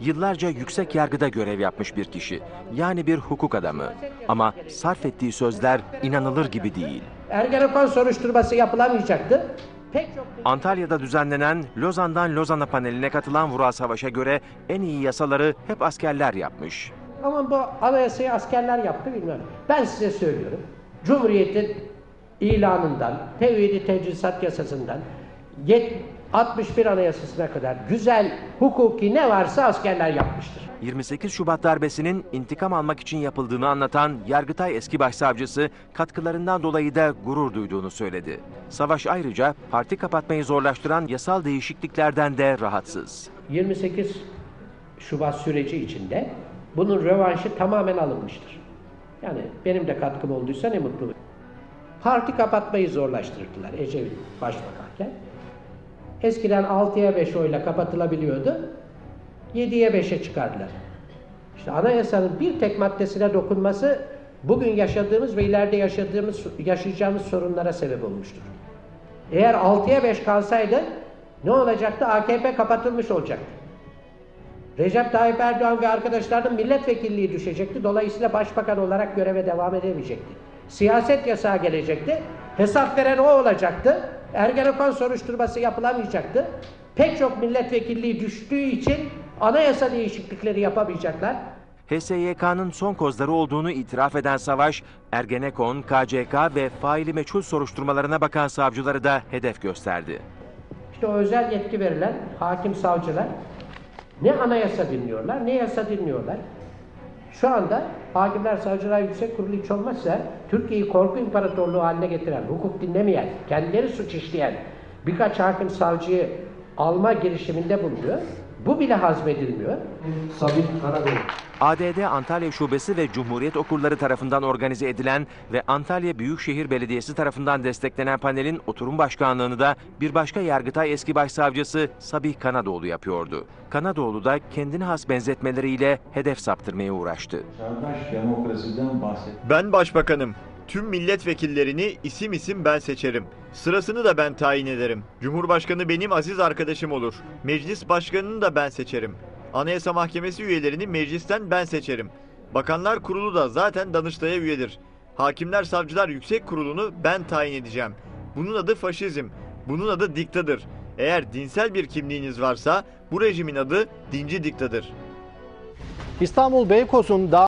Yıllarca yüksek yargıda görev yapmış bir kişi. Yani bir hukuk adamı. Ama sarf ettiği sözler inanılır gibi değil. Ergenekon soruşturması yapılamayacaktı. Antalya'da düzenlenen Lozan'dan Lozan'a paneline katılan Vural Savaş'a göre en iyi yasaları hep askerler yapmış. ama bu anayasayı askerler yaptı bilmem. Ben size söylüyorum. Cumhuriyet'in ilanından, tevhidi tecrisat yasasından, yet- 61 anayasasına kadar güzel hukuki ne varsa askerler yapmıştır. 28 Şubat darbesinin intikam almak için yapıldığını anlatan Yargıtay eski başsavcısı katkılarından dolayı da gurur duyduğunu söyledi. Savaş ayrıca parti kapatmayı zorlaştıran yasal değişikliklerden de rahatsız. 28 Şubat süreci içinde bunun rövanşı tamamen alınmıştır. Yani benim de katkım olduysa ne mutlu. Parti kapatmayı zorlaştırdılar Ecevit başbakanken. Eskiden 6'ya 5 oyla kapatılabiliyordu. 7'ye 5'e çıkardılar. İşte anayasanın bir tek maddesine dokunması bugün yaşadığımız ve ileride yaşadığımız yaşayacağımız sorunlara sebep olmuştur. Eğer 6'ya 5 kalsaydı ne olacaktı? AKP kapatılmış olacaktı. Recep Tayyip Erdoğan ve arkadaşlarının milletvekilliği düşecekti. Dolayısıyla başbakan olarak göreve devam edemeyecekti. Siyaset yasağı gelecekti. Hesap veren o olacaktı. Ergenekon soruşturması yapılamayacaktı. Pek çok milletvekilliği düştüğü için anayasa değişiklikleri yapamayacaklar. HSYK'nın son kozları olduğunu itiraf eden Savaş, Ergenekon, KCK ve faili meçhul soruşturmalarına bakan savcıları da hedef gösterdi. İşte o özel yetki verilen hakim savcılar ne anayasa dinliyorlar ne yasa dinliyorlar. Şu anda Hakimler Savcılar Yüksek Kurulu hiç olmazsa Türkiye'yi korku imparatorluğu haline getiren, hukuk dinlemeyen, kendileri suç işleyen birkaç hakim savcıyı alma girişiminde bulunuyor. Bu bile hazmedilmiyor. Sabit Karadeniz. ADD Antalya Şubesi ve Cumhuriyet Okulları tarafından organize edilen ve Antalya Büyükşehir Belediyesi tarafından desteklenen panelin oturum başkanlığını da bir başka Yargıtay eski başsavcısı Sabih Kanadoğlu yapıyordu. Kanadoğlu da kendine has benzetmeleriyle hedef saptırmaya uğraştı. Ben başbakanım. Tüm milletvekillerini isim isim ben seçerim. Sırasını da ben tayin ederim. Cumhurbaşkanı benim aziz arkadaşım olur. Meclis başkanını da ben seçerim. Anayasa Mahkemesi üyelerini meclisten ben seçerim. Bakanlar Kurulu da zaten Danıştay'a üyedir. Hakimler Savcılar Yüksek Kurulu'nu ben tayin edeceğim. Bunun adı faşizm. Bunun adı diktadır. Eğer dinsel bir kimliğiniz varsa bu rejimin adı dinci diktadır. İstanbul Beykoz'un daha